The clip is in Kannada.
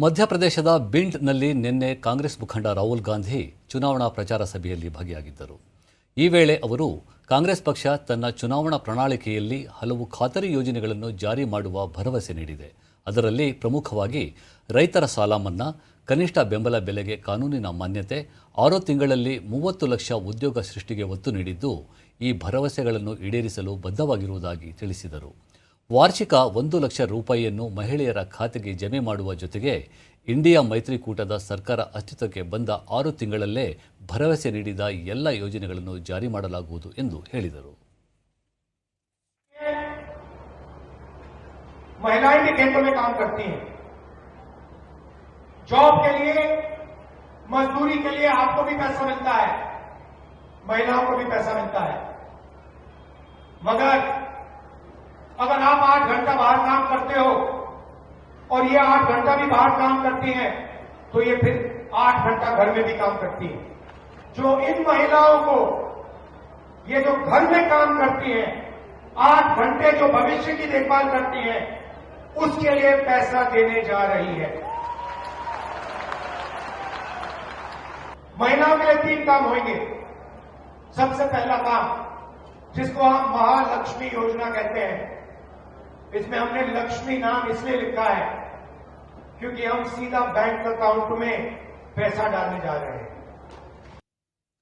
ಮಧ್ಯಪ್ರದೇಶದ ಬಿಂಡ್ನಲ್ಲಿ ನಿನ್ನೆ ಕಾಂಗ್ರೆಸ್ ಮುಖಂಡ ರಾಹುಲ್ ಗಾಂಧಿ ಚುನಾವಣಾ ಪ್ರಚಾರ ಸಭೆಯಲ್ಲಿ ಭಾಗಿಯಾಗಿದ್ದರು. ಈ ವೇಳೆ ಅವರು ಕಾಂಗ್ರೆಸ್ ಪಕ್ಷ ತನ್ನ ಚುನಾವಣಾ ಪ್ರಣಾಳಿಕೆಯಲ್ಲಿ ಹಲವು ಖಾತರಿ ಯೋಜನೆಗಳನ್ನು ಜಾರಿ ಮಾಡುವ ಭರವಸೆ ನೀಡಿದೆ. ಅದರಲ್ಲಿ ಪ್ರಮುಖವಾಗಿ ರೈತರ ಸಾಲ ಮನ್ನಾ, ಕನಿಷ್ಠ ಬೆಂಬಲ ಬೆಲೆಗೆ ಕಾನೂನಿನ ಮಾನ್ಯತೆ, ಆರು ತಿಂಗಳಲ್ಲಿ ಮೂವತ್ತು ಲಕ್ಷ ಉದ್ಯೋಗ ಸೃಷ್ಟಿಗೆ ಒತ್ತು ನೀಡಿದ್ದು ಈ ಭರವಸೆಗಳನ್ನು ಈಡೇರಿಸಲು ಬದ್ಧವಾಗಿರುವುದಾಗಿ ತಿಳಿಸಿದರು. ವಾರ್ಷಿಕ ಒಂದು ಲಕ್ಷ ರೂಪಾಯಿಯನ್ನು ಮಹಿಳೆಯರ ಖಾತೆಗೆ ಜಮೆ ಮಾಡುವ ಜೊತೆಗೆ ಇಂಡಿಯಾ ಮೈತ್ರಿಕೂಟದ ಸರ್ಕಾರ ಅಸ್ತಿತ್ವಕ್ಕೆ ಬಂದ ಆರು ತಿಂಗಳಲ್ಲೇ ಭರವಸೆ ನೀಡಿದ ಎಲ್ಲ ಯೋಜನೆಗಳನ್ನು ಜಾರಿ ಮಾಡಲಾಗುವುದು ಎಂದು ಹೇಳಿದರು महिलाएं भी खेतों में काम करती हैं जॉब के लिए मजदूरी के लिए आपको भी पैसा मिलता है महिलाओं को भी पैसा मिलता है मगर अगर आप आठ घंटा बाहर काम करते हो, और ये आठ घंटा भी बाहर काम करती हैं तो ये फिर आठ घंटा घर में भी काम करती हैं। जो इन महिलाओं को, ये जो घर में काम करती हैं, आठ घंटे जो भविष्य की देखभाल करती हैं, उसके लिए पैसा देने जा रही है। महिलाओं के लिए तीन काम होंगे। सबसे पहला काम, जिसको हम महालक्ष्मी योजना कहते हैं इसमें हमने लक्ष्मी नाम इसलिए लिखा है क्योंकि हम सीधा बैंक अकाउंट में पैसा डालने जा रहे हैं।